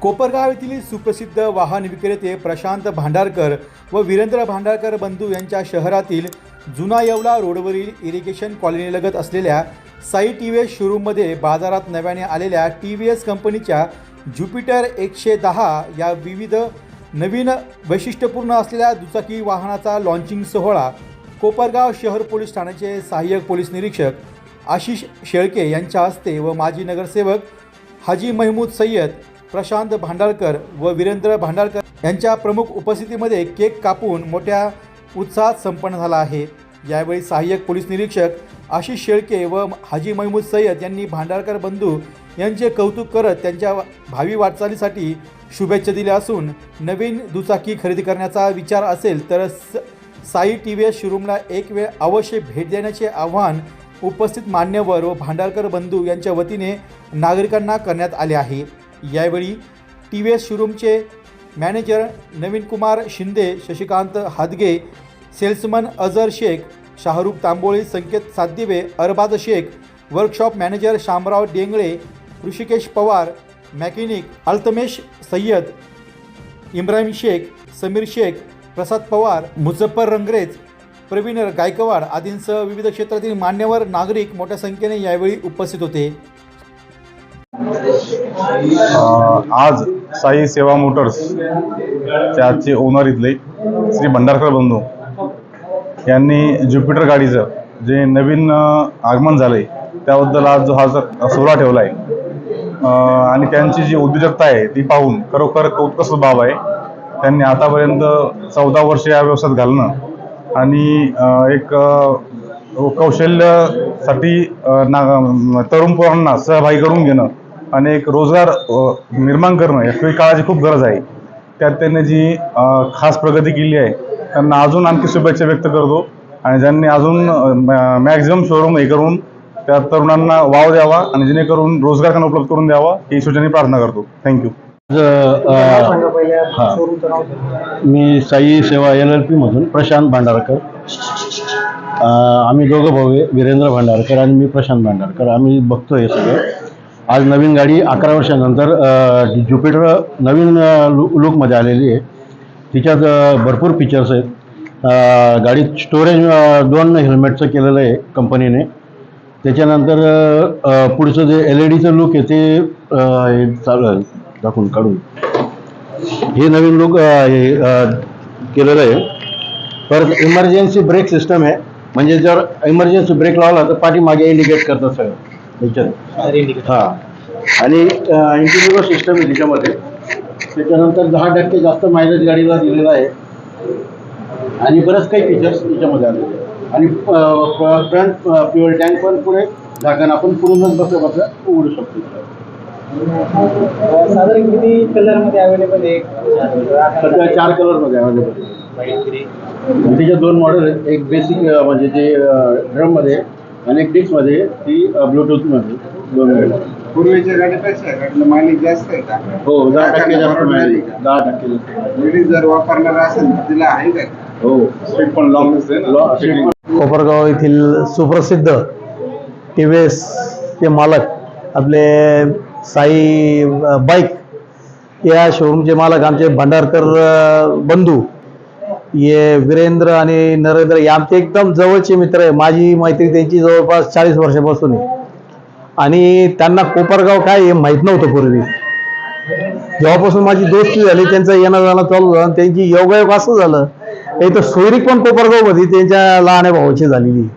कोपरगाव येथील सुप्रसिद्ध वाहन विक्रेते प्रशांत भांडारकर व वीरेंद्र भांडारकर बंधू यांच्या शहरातील जुना येवला रोडवरील इरिगेशन कॉलनीलगत असलेल्या साई टी व्ही एस शोरूममध्ये बाजारात नव्याने आलेल्या टी व्ही एस कंपनीच्या ज्युपिटर एकशे दहा या विविध नवीन वैशिष्ट्यपूर्ण असलेल्या दुचाकी वाहनाचा लॉन्चिंग सोहळा कोपरगाव शहर पोलीस ठाण्याचे सहाय्यक पोलीस निरीक्षक आशिष शेळके यांच्या हस्ते व माजी नगरसेवक हाजी महमूद सय्यद प्रशांत भांडारकर व वीरेंद्र भांडारकर यांच्या प्रमुख उपस्थितीमध्ये केक कापून मोठ्या उत्साहात संपन्न झाला आहे. यावेळी सहाय्यक पोलीस निरीक्षक आशिष शेळके व हाजी महमूद सय्यद यांनी भांडारकर बंधू यांचे कौतुक करत त्यांच्या भावी वाटचालीसाठी शुभेच्छा दिल्या असून नवीन दुचाकी खरेदी करण्याचा विचार असेल तर स साई टी व्ही एस शोरूमला एक वेळ अवश्य भेट देण्याचे आव्हान उपस्थित मान्यवर व भांडारकर बंधू यांच्या वतीने नागरिकांना करण्यात आले आहे. यावेळी T V S शोरूमचे manager Naveen Kumar Shinde Shashikant Hadge salesman Azhar Shaikh Shahrukh Tamboli Sanket Satdive Arbaz Shaikh workshop manager Shamrao Dengle Rushikesh Pawar mechanic Altamesh Sayyad Imrahim Shaikh Samir Shaikh Prasad Pawar Muzaffar Rangrez Pravin Gaikwad आदींसह विविध क्षेत्रातील मान्यवर नागरिक मोठ्या संख्येने यावेळी उपस्थित होते. आज साई सेवा मोटर्स त्याचे आजचे ओनर इथले श्री भंडारकर बंधू यांनी ज्युपिटर गाडीचं जे नवीन आगमन झालंय त्याबद्दल आज जो हा सोहळा ठेवला आहे आणि त्यांची जी उद्योजकता आहे ती पाहून खरोखर कौतुकास्पद बाब आहे. त्यांनी आतापर्यंत चौदा वर्ष या व्यवसायात घालणं आणि एक कौशल्यासाठी ना तरुण पोरांना सहभागी करून घेणं आणि एक रोजगार निर्माण करणं याची काळाची खूप गरज आहे. त्यात त्यांनी जी खास प्रगती केली आहे त्यांना अजून आणखी शुभेच्छा व्यक्त करतो आणि ज्यांनी अजून मॅक्झिमम शोरूम हे करून त्या तरुणांना वाव द्यावा आणि जेणेकरून रोजगार त्यांना उपलब्ध करून द्यावा ही सूचना प्रार्थना करतो. Thank you. Me Sai Seva L L पीमधून प्रशांत भांडारकर. आम्ही दोघं भाऊ आहे वीरेंद्र भांडारकर आणि मी प्रशांत भांडारकर. आम्ही बघतो हे सगळं. आज नवीन गाडी अकरा वर्षानंतर ज्युपिटर नवीन लु लुकमध्ये आलेली आहे. तिच्यात भरपूर फीचर्स आहेत. गाडीत स्टोरेज दोन हेल्मेटचं केलेलं आहे कंपनीने त्याच्यानंतर पुढचं जे एल ई डीचं लुक आहे ते चालू आहे. दाखवून काढून. हे नवीन लुक केलेलं आहे. परत इमर्जन्सी ब्रेक सिस्टम आहे. म्हणजे जर इमर्जन्सी ब्रेक लावला तर पाठीमागे इंडिकेट करतं सगळं. त्याच्यात हा. आणि इंटिग्रेटर सिस्टम आहे त्याच्यामध्ये. त्याच्यानंतर दहा टक्के जास्त मायलेज गाडीला दिलेला आहे. आणि बरंच काही फीचर्स त्याच्यामध्ये आले आणि फ्रंट फ्युअल टँक पण पुढे झाकण आपण पुढूनच बसल्या बसल्या उघडू शकतो. साधारण किती कलरमध्ये अवेलेबल आहे? सध्या चार कलरमध्ये अवेलेबल त्याच्यात दोन मॉडेल आहेत. एक बेसिक म्हणजे जे ड्रममध्ये आणि एक डिस्कमध्ये ती ब्लूटूथमध्ये दोन model. आहेत. पूर्वीच्या गाडीपेक्षा गाडीला मायलेज जास्त आहे का? हो दहा टक्के जास्त मिळाली दहा टक्के जास्त. लेडीज जर वापरणार असेल तर तिला आहे का? हो. स्पीड लॉंग पण- कोपरगाव येथील सुप्रसिद्ध टी व्ही एसचे मालक आपले साई बाईक या शोरूमचे मालक आमचे भांडारकर बंधू. ये वीरेंद्र आणि नरेंद्र हे आमचे एकदम जवळचे मित्र आहे. माझी मैत्री त्यांची जवळपास चाळीस वर्षापासून आहे. आणि त्यांना कोपरगाव काय हे माहीत नव्हतं पूर्वी. जेव्हापासून माझी दोस्ती झाली त्यांचं येणं जाणं चालू झालं आणि त्यांची योगायोग असं झालं. हे तर सोयरीक पण कोपरगावमध्ये त्यांच्या लहान भावाची झालेली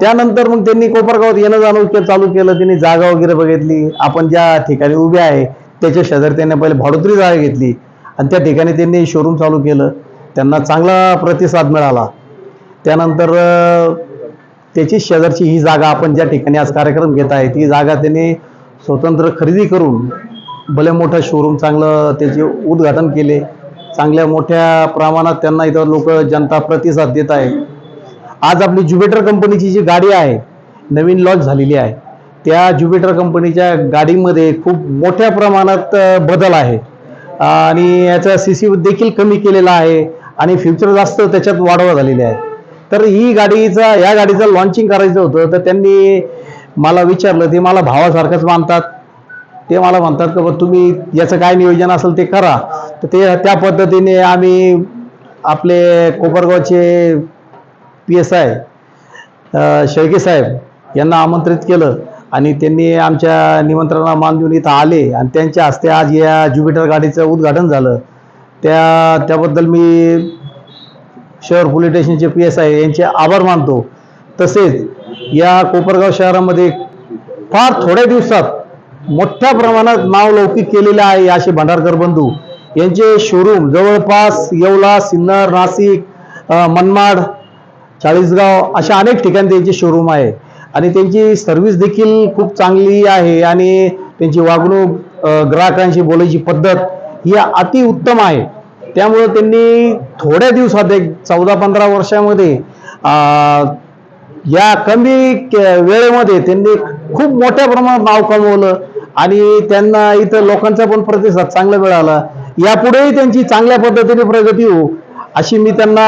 त्यानंतर मग त्यांनी कोपरगावात येणं जाणं के- चालू केलं. त्यांनी जागा वगैरे बघितली. आपण ज्या ठिकाणी उभे आहे त्याच्या शेजारी त्यांनी पहिले भाडोत्री जागा घेतली. आणि त्या ठिकाणी त्यांनी शोरूम चालू केलं. त्यांना चांगला प्रतिसाद मिळाला. त्यानंतर त्याची शेजारची ही जागा आपण ज्या ठिकाणी आज कार्यक्रम घेत आहे ती जागा त्यांनी स्वतंत्र खरेदी करून भले मोठं शोरूम चांगलं त्याचे उद्घाटन केले. चांगल्या मोठ्या प्रमाणात त्यांना इथं लोक जनता प्रतिसाद देत आहे. आज आपली ज्युपिटर कंपनीची जी गाडी आहे नवीन लॉन्च झालेली आहे त्या ज्युपिटर कंपनीच्या गाडीमध्ये खूप मोठ्या प्रमाणात बदल आहे. आणि याचा सी सी देखील कमी केलेला आहे आणि फ्युचर जास्त त्याच्यात वाढवा झालेली आहे. तर ही गाडीचा या गाडीचं लॉन्चिंग करायचं होतं तर त्यांनी मला विचारलं ते मला भावासारखंच मानतात. ते मला म्हणतात की बा तुम्ही याचं काय नियोजन असेल ते करा. तर ते त्या पद्धतीने आम्ही आपले कोपरगावचे पी एस आय शेळके साहेब यांना आमंत्रित केलं आणि त्यांनी आमच्या निमंत्रणाला मान देऊन इथं आले आणि त्यांच्या हस्ते आज या ज्युपिटर गाडीचं उद्घाटन झालं. त्या त्याबद्दल मी शहर पोलीस स्टेशनचे पी एस आय यांचे आभार मानतो. तसेच या कोपरगाव शहरामध्ये फार थोड्या दिवसात मोठ्या प्रमाणात नाव लौकिक केलेलं आहे असे भंडारकर बंधू. यांचे शोरूम जवळपास येवला सिन्नर नाशिक मनमाड चाळीसगाव अशा अनेक ठिकाणी त्यांचे शोरूम आहे. आणि त्यांची सर्व्हिस देखील खूप चांगली आहे आणि त्यांची वागणूक ग्राहकांशी बोलायची पद्धत ही अतिउत्तम आहे. त्यामुळे त्यांनी थोड्या दिवसात एक चौदा पंधरा वर्षामध्ये या कमी वेळेमध्ये त्यांनी खूप मोठ्या प्रमाणात नाव कमवलं आणि त्यांना इथं लोकांचा पण प्रतिसाद चांगला मिळाला. यापुढेही त्यांची चांगल्या पद्धतीने प्रगती होऊ. अशी मी त्यांना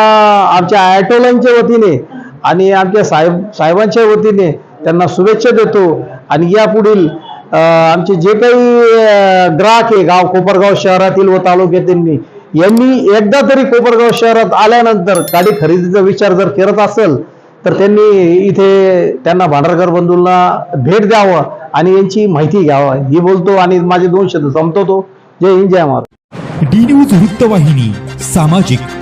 आमच्या आयटोलांच्या वतीने आणि आमच्या साहेब साहेबांच्या वतीने त्यांना शुभेच्छा देतो. आणि यापुढील आमचे जे काही ग्राहक आहे गाव कोपरगाव शहरातील व तालुक्यातील यांनी एकदा तरी कोपरगाव शहरात आल्यानंतर गाडी खरेदीचा विचार जर करत असेल तर त्यांनी इथे त्यांना भांडारकर बंधूंना भेट द्यावं आणि यांची माहिती घ्यावं. ही बोलतो आणि माझे दोन शब्द संपतो जय हिंद जय महाराज डी न्यूज वृत्तवाहिनी सामाजिक